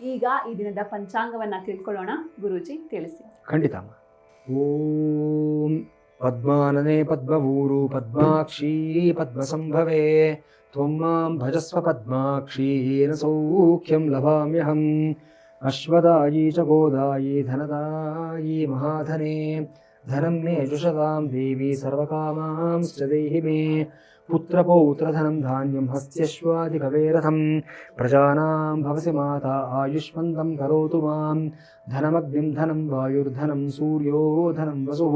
ಈಗ ಈ ದಿನದ ಪಂಚಾಂಗವನ್ನ ತಿಳ್ಕೊಳ್ಳೋಣ, ಗುರೂಜಿ ತಿಳಿಸಿ. ಖಂಡಿತ ಓಂ ಪದ್ಮಾನನೆ ಪದ್ಮವೂರು ಪದ್ಮಾಕ್ಷಿ ಪದ್ಮಸಂಭವೇ ತ್ವಮ್ಮಾಂ ಭಜಸ್ವ ಪದ್ಮಾಕ್ಷೀನ ಸೌಖ್ಯಂ ಲಭಾಮ್ಯಹಂ, ಅಶ್ವದಾಯಿ ಚ ಗೋದಾಯಿ ಧನದಾಯಿ ಮಹಾಧನೆ, ಧನಂ ಮೇ ಜುಷದಾಂ ದೇವಿ ಸರ್ವಕಾಮಾಂಶ್ಚ ದೇಹಿ ಮೇ ಪುತ್ರಪೌತ್ರಧನಂ धान्यं हस्त्यश्वादिकवेरथं ಪ್ರಜಾನಾಂ ಭವಸಿ ಮಾತಾ ಆಯುಷ್ಮಂತಂ करोतु मां ಧನಮಗ್ನಿಂ ಧನಂ ವಾಯುರ್ಧನಂ सूर्यो धनं वसुः।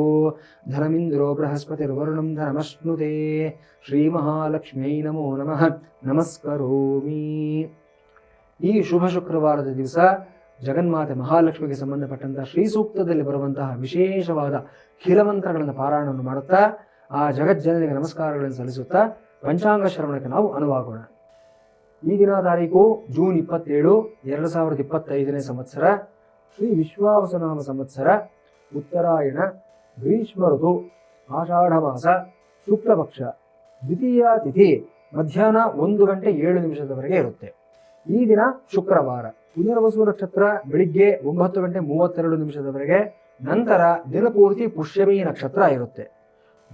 ಧನಮಿಂದ್ರೋ बृहस्पतिर्वरुणं धनमश्नुते। ಶ್ರೀಮಹಾಲಕ್ಷ್ಮ್ಯೈ ನಮೋ ನಮಃ ನಮಸ್ಕರೋಮಿ ಈ ಶುಭ ಶುಕ್ರವಾರದ ದಿವಸ ಜಗನ್ಮಾತೆ ಮಹಾಲಕ್ಷ್ಮಿಗೆ ಸಂಬಂಧಪಟ್ಟಂತಹ ಶ್ರೀ ಸೂಕ್ತದಲ್ಲಿ ಬರುವಂತಹ ವಿಶೇಷವಾದ ಕಿಲಮಂತ್ರಗಳನ್ನು ಪಾರಾಯಣವನ್ನು ಮಾಡುತ್ತಾ ಆ ಜಗಜ್ಜನರಿಗೆ ನಮಸ್ಕಾರಗಳನ್ನು ಸಲ್ಲಿಸುತ್ತಾ ಪಂಚಾಂಗ ಶ್ರವಣಕ್ಕೆ ನಾವು ಅನುವಾಗೋಣ. ಈಗಿನ ತಾರೀಕು ಜೂನ್ ಇಪ್ಪತ್ತೇಳು, ಎರಡು ಸಾವಿರದ ಇಪ್ಪತ್ತೈದನೇ ಸಂವತ್ಸರ. ಶ್ರೀ ವಿಶ್ವಾವಸನಾಮ ಸಂವತ್ಸರ, ಉತ್ತರಾಯಣ, ಗ್ರೀಷ್ಮ ಋತು, ಆಷಾಢ ಮಾಸ ಶುಕ್ಲ ಪಕ್ಷ ದ್ವಿತೀಯ ತಿಥಿ ಮಧ್ಯಾಹ್ನ ಒಂದು ಗಂಟೆ ಏಳು ನಿಮಿಷದವರೆಗೆ ಇರುತ್ತೆ. ಈ ದಿನ ಶುಕ್ರವಾರ. ಪುನರ್ವಸು ನಕ್ಷತ್ರ ಬೆಳಿಗ್ಗೆ ಒಂಬತ್ತು ಗಂಟೆ ಮೂವತ್ತೆರಡು ನಿಮಿಷದವರೆಗೆ, ನಂತರ ದಿನಪೂರ್ತಿ ಪುಷ್ಯಮಿ ನಕ್ಷತ್ರ ಇರುತ್ತೆ.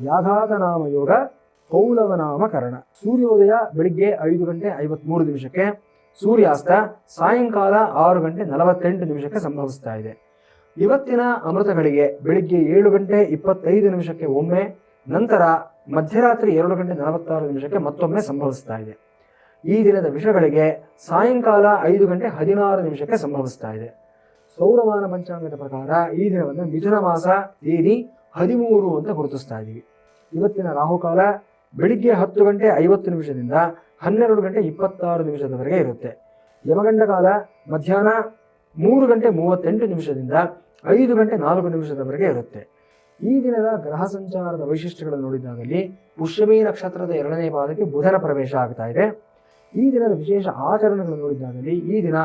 ವ್ಯಾಘಾತ ನಾಮ ಯೋಗ ನಾಮಕರಣ ಸೂರ್ಯೋದಯ ಬೆಳಿಗ್ಗೆ ಐದು ಗಂಟೆ ಐವತ್ಮೂರು ನಿಮಿಷಕ್ಕೆ, ಸೂರ್ಯಾಸ್ತ ಸಾಯಂಕಾಲ ಆರು ಗಂಟೆ ನಲವತ್ತೆಂಟು ನಿಮಿಷಕ್ಕೆ ಸಂಭವಿಸ್ತಾ ಇದೆ. ಇವತ್ತಿನ ಅಮೃತಗಳಿಗೆ ಬೆಳಿಗ್ಗೆ ಏಳು ಗಂಟೆ ಇಪ್ಪತ್ತೈದು ನಿಮಿಷಕ್ಕೆ ಒಮ್ಮೆ, ನಂತರ ಮಧ್ಯರಾತ್ರಿ ಎರಡು ಗಂಟೆ ನಲವತ್ತಾರು ನಿಮಿಷಕ್ಕೆ ಮತ್ತೊಮ್ಮೆ ಸಂಭವಿಸ್ತಾ ಇದೆ. ಈ ದಿನದ ವಿಷಗಳಿಗೆ ಸಾಯಂಕಾಲ ಐದು ಗಂಟೆ ಹದಿನಾರು ನಿಮಿಷಕ್ಕೆ ಸಂಭವಿಸ್ತಾ ಇದೆ. ಸೌರಮಾನ ಪಂಚಾಂಗದ ಪ್ರಕಾರ ಈ ದಿನವನ್ನು ಮಿಥುನ ಮಾಸ ತೇದಿ ಹದಿಮೂರು ಅಂತ ಗುರುತಿಸ್ತಾ ಇದ್ದೀವಿ ಇವತ್ತಿನ ರಾಹುಕಾಲ ಬೆಳಿಗ್ಗೆ ಹತ್ತು ಗಂಟೆ ಐವತ್ತು ನಿಮಿಷದಿಂದ ಹನ್ನೆರಡು ಗಂಟೆ ಇಪ್ಪತ್ತಾರು ನಿಮಿಷದವರೆಗೆ ಇರುತ್ತೆ. ಯಮಗಂಡ ಕಾಲ ಮಧ್ಯಾಹ್ನ ಮೂರು ಗಂಟೆ ಮೂವತ್ತೆಂಟು ನಿಮಿಷದಿಂದ ಐದು ಗಂಟೆ ನಾಲ್ಕು ನಿಮಿಷದವರೆಗೆ ಇರುತ್ತೆ. ಈ ದಿನದ ಗ್ರಹ ಸಂಚಾರದ ವೈಶಿಷ್ಟ್ಯಗಳನ್ನು ನೋಡಿದಾಗಲಿ ಪುಷ್ಯಮಿ ನಕ್ಷತ್ರದ ಎರಡನೇ ಪಾದಕ್ಕೆ ಬುಧನ ಪ್ರವೇಶ ಆಗ್ತಾ ಇದೆ. ಈ ದಿನದ ವಿಶೇಷ ಆಚರಣೆಗಳನ್ನು ನೋಡಿದಾಗಲಿ ಈ ದಿನ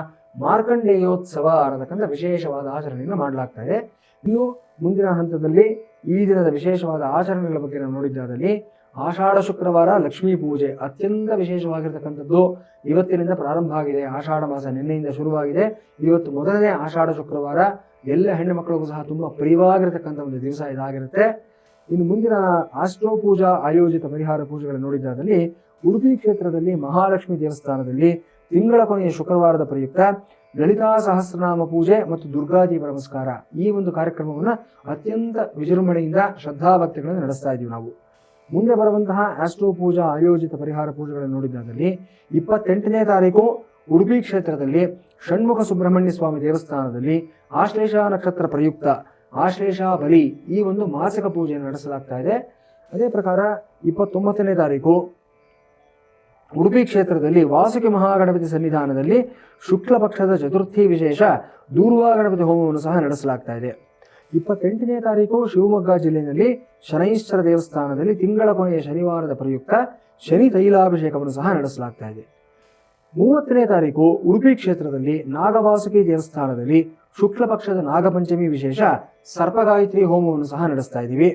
ಮಾರ್ಕಂಡೇಯೋತ್ಸವ ಅನ್ನತಕ್ಕಂಥ ವಿಶೇಷವಾದ ಆಚರಣೆಯನ್ನು ಮಾಡಲಾಗ್ತಾ ಇದೆ. ಇನ್ನು ಮುಂದಿನ ಹಂತದಲ್ಲಿ ಈ ದಿನದ ವಿಶೇಷವಾದ ಆಚರಣೆಗಳ ಬಗ್ಗೆ ನಾವು ನೋಡಿದ್ದಾದಲ್ಲಿ ಆಷಾಢ ಶುಕ್ರವಾರ ಲಕ್ಷ್ಮೀ ಪೂಜೆ ಅತ್ಯಂತ ವಿಶೇಷವಾಗಿರ್ತಕ್ಕಂಥದ್ದು. ಇವತ್ತಿನಿಂದ ಪ್ರಾರಂಭ ಆಗಿದೆ. ಆಷಾಢ ಮಾಸ ನಿನ್ನೆಯಿಂದ ಶುರುವಾಗಿದೆ. ಇವತ್ತು ಮೊದಲನೇ ಆಷಾಢ ಶುಕ್ರವಾರ. ಎಲ್ಲ ಹೆಣ್ಣು ಮಕ್ಕಳಿಗೂ ಸಹ ತುಂಬ ಪ್ರಿಯವಾಗಿರತಕ್ಕಂಥ ಒಂದು ದಿವಸ ಇದಾಗಿರುತ್ತೆ. ಇನ್ನು ಮುಂದಿನ ಆಸ್ಟ್ರೋ ಪೂಜಾ ಆಯೋಜಿತ ಪರಿಹಾರ ಪೂಜೆಗಳನ್ನು ನೋಡಿದ್ದಾದಲ್ಲಿ ಉಡುಪಿ ಕ್ಷೇತ್ರದಲ್ಲಿ ಮಹಾಲಕ್ಷ್ಮಿ ದೇವಸ್ಥಾನದಲ್ಲಿ ತಿಂಗಳ ಕೊನೆಯ ಶುಕ್ರವಾರದ ಪ್ರಯುಕ್ತ ಲಲಿತಾ ಸಹಸ್ರನಾಮ ಪೂಜೆ ಮತ್ತು ದುರ್ಗಾದೇವಿ ನಮಸ್ಕಾರ. ಈ ಒಂದು ಕಾರ್ಯಕ್ರಮವನ್ನು ಅತ್ಯಂತ ವಿಜೃಂಭಣೆಯಿಂದ ಶ್ರದ್ಧಾಭಕ್ತಿಗಳನ್ನು ನಡೆಸ್ತಾ ಇದ್ದೀವಿ ನಾವು. ಮುಂದೆ ಬರುವಂತಹ ಆಸ್ಟ್ರೋ ಪೂಜಾ ಆಯೋಜಿತ ಪರಿಹಾರ ಪೂಜೆಗಳನ್ನು ನೋಡಿದ್ದಾದಲ್ಲಿ ಇಪ್ಪತ್ತೆಂಟನೇ ತಾರೀಕು ಉಡುಪಿ ಕ್ಷೇತ್ರದಲ್ಲಿ ಷಣ್ಮುಖ ಸುಬ್ರಹ್ಮಣ್ಯ ಸ್ವಾಮಿ ದೇವಸ್ಥಾನದಲ್ಲಿ ಆಶ್ಲೇಷ ನಕ್ಷತ್ರ ಪ್ರಯುಕ್ತ, ಆಶ್ಲೇಷ ಬಲಿ ಈ ಒಂದು ಮಾಸಿಕ ಪೂಜೆಯನ್ನು ನಡೆಸಲಾಗ್ತಾ ಇದೆ. ಅದೇ ಪ್ರಕಾರ ಇಪ್ಪತ್ತೊಂಬತ್ತನೇ ತಾರೀಕು ಉಡುಪಿ ಕ್ಷೇತ್ರದಲ್ಲಿ ವಾಸುಕಿ ಮಹಾಗಣಪತಿ ಸನ್ನಿಧಾನದಲ್ಲಿ ಶುಕ್ಲ ಪಕ್ಷದ ಚತುರ್ಥಿ ವಿಶೇಷ ದೂರ್ವಾ ಗಣಪತಿ ಹೋಮವನ್ನು ಸಹ ನಡೆಸಲಾಗ್ತಾ ಇದೆ. ಇಪ್ಪತ್ತೆಂಟನೇ ತಾರೀಕು ಶಿವಮೊಗ್ಗ ಜಿಲ್ಲೆಯಲ್ಲಿ ಶನೈಶ್ವರ ದೇವಸ್ಥಾನದಲ್ಲಿ ತಿಂಗಳ ಕೊನೆಯ ಶನಿವಾರದ ಪ್ರಯುಕ್ತ ಶನಿ ತೈಲಾಭಿಷೇಕವನ್ನು ಸಹ ನಡೆಸಲಾಗ್ತಾ ಇದೆ. ಮೂವತ್ತನೇ ತಾರೀಕು ಉಡುಪಿ ಕ್ಷೇತ್ರದಲ್ಲಿ ನಾಗವಾಸುಕಿ ದೇವಸ್ಥಾನದಲ್ಲಿ ಶುಕ್ಲ ಪಕ್ಷದ ನಾಗಪಂಚಮಿ ವಿಶೇಷ ಸರ್ಪಗಾಯತ್ರಿ ಹೋಮವನ್ನು ಸಹ ನಡೆಸ್ತಾ ಇದ್ದೀವಿ.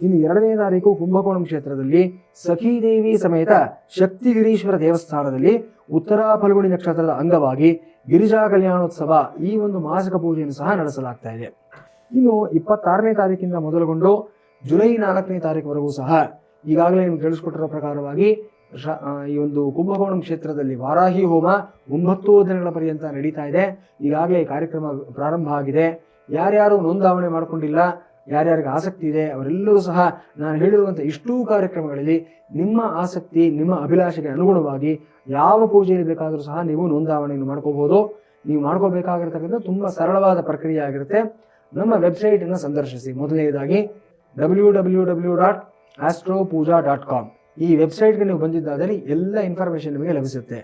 ಇನ್ನು ಎರಡನೇ ತಾರೀಕು ಕುಂಭಕೋಣಂ ಕ್ಷೇತ್ರದಲ್ಲಿ ಸಖೀದೇವಿ ಸಮೇತ ಶಕ್ತಿಗಿರೀಶ್ವರ ದೇವಸ್ಥಾನದಲ್ಲಿ ಉತ್ತರ ಫಲ್ಗುಣಿ ನಕ್ಷತ್ರದ ಅಂಗವಾಗಿ ಗಿರಿಜಾ ಕಲ್ಯಾಣೋತ್ಸವ ಈ ಒಂದು ಮಾಸಿಕ ಪೂಜೆಯನ್ನು ಸಹ ನಡೆಸಲಾಗ್ತಾ ಇದೆ. ಇನ್ನು ಇಪ್ಪತ್ತಾರನೇ ತಾರೀಕಿಂದ ಮೊದಲುಗೊಂಡು ಜುಲೈ ನಾಲ್ಕನೇ ತಾರೀಕುವರೆಗೂ ಸಹ ಈಗಾಗಲೇ ನಿಮ್ಗೆ ತಿಳಿಸ್ಕೊಟ್ಟಿರೋ ಪ್ರಕಾರವಾಗಿ ಈ ಒಂದು ಕುಂಭಕೋಣಂ ಕ್ಷೇತ್ರದಲ್ಲಿ ವಾರಾಹಿ ಹೋಮ ಒಂಬತ್ತು ದಿನಗಳ ಪರ್ಯಂತ ನಡೀತಾ ಇದೆ. ಈಗಾಗಲೇ ಕಾರ್ಯಕ್ರಮ ಪ್ರಾರಂಭ ಆಗಿದೆ. ಯಾರ್ಯಾರು ನೋಂದಾವಣೆ ಮಾಡಿಕೊಂಡಿಲ್ಲ ಯಾರ್ಯಾರಿಗೆ ಆಸಕ್ತಿ ಇದೆ, ಅವರೆಲ್ಲರೂ ಸಹ ನಾನು ಹೇಳಿರುವಂಥ ಇಷ್ಟೂ ಕಾರ್ಯಕ್ರಮಗಳಲ್ಲಿ ನಿಮ್ಮ ಆಸಕ್ತಿ, ನಿಮ್ಮ ಅಭಿಲಾಷೆಗೆ ಅನುಗುಣವಾಗಿ ಯಾವ ಪೂಜೆಯಲ್ಲಿ ಬೇಕಾದರೂ ಸಹ ನೀವು ನೋಂದಾವಣೆಯನ್ನು ಮಾಡ್ಕೋಬೋದು. ನೀವು ಮಾಡ್ಕೋಬೇಕಾಗಿರ್ತಕ್ಕಂಥ ತುಂಬ ಸರಳವಾದ ಪ್ರಕ್ರಿಯೆ ಆಗಿರುತ್ತೆ. ನಮ್ಮ ವೆಬ್ಸೈಟನ್ನು ಸಂದರ್ಶಿಸಿ. ಮೊದಲನೆಯದಾಗಿ W W W dot astro Pooja dot com ಈ ವೆಬ್ಸೈಟ್ಗೆ ನೀವು ಬಂದಿದ್ದಾದಲ್ಲಿ ಎಲ್ಲ ಇನ್ಫಾರ್ಮೇಷನ್ ನಿಮಗೆ ಲಭಿಸುತ್ತೆ.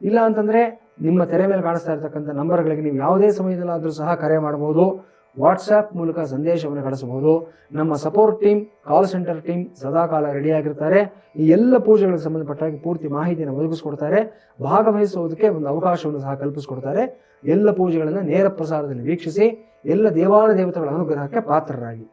ಇಲ್ಲ ಅಂತಂದರೆ ನಿಮ್ಮ ತೆರೆ ಮೇಲೆ ಕಾಣಿಸ್ತಾ ಇರತಕ್ಕಂಥ ನಂಬರ್ಗಳಿಗೆ ನೀವು ಯಾವುದೇ ಸಮಯದಲ್ಲಾದರೂ ಸಹ ಕರೆ ಮಾಡಬಹುದು ವಾಟ್ಸ್ಆ್ಯಪ್ ಮೂಲಕ ಸಂದೇಶವನ್ನು ಕಳಿಸಬಹುದು. ನಮ್ಮ support team call centre team ಸದಾಕಾಲ ರೆಡಿಯಾಗಿರ್ತಾರೆ. ಈ ಎಲ್ಲ ಪೂಜೆಗಳಿಗೆ ಸಂಬಂಧಪಟ್ಟಾಗಿ ಪೂರ್ತಿ ಮಾಹಿತಿಯನ್ನು ಒದಗಿಸ್ಕೊಡ್ತಾರೆ. ಭಾಗವಹಿಸುವುದಕ್ಕೆ ಒಂದು ಅವಕಾಶವನ್ನು ಸಹ ಕಲ್ಪಿಸಿಕೊಡ್ತಾರೆ. ಎಲ್ಲ ಪೂಜೆಗಳನ್ನು ನೇರ ಪ್ರಸಾರದಲ್ಲಿ ವೀಕ್ಷಿಸಿ, ಎಲ್ಲ ದೇವಾಲಯ ದೇವತೆಗಳ ಅನುಗ್ರಹಕ್ಕೆ ಪಾತ್ರರಾಗಿ.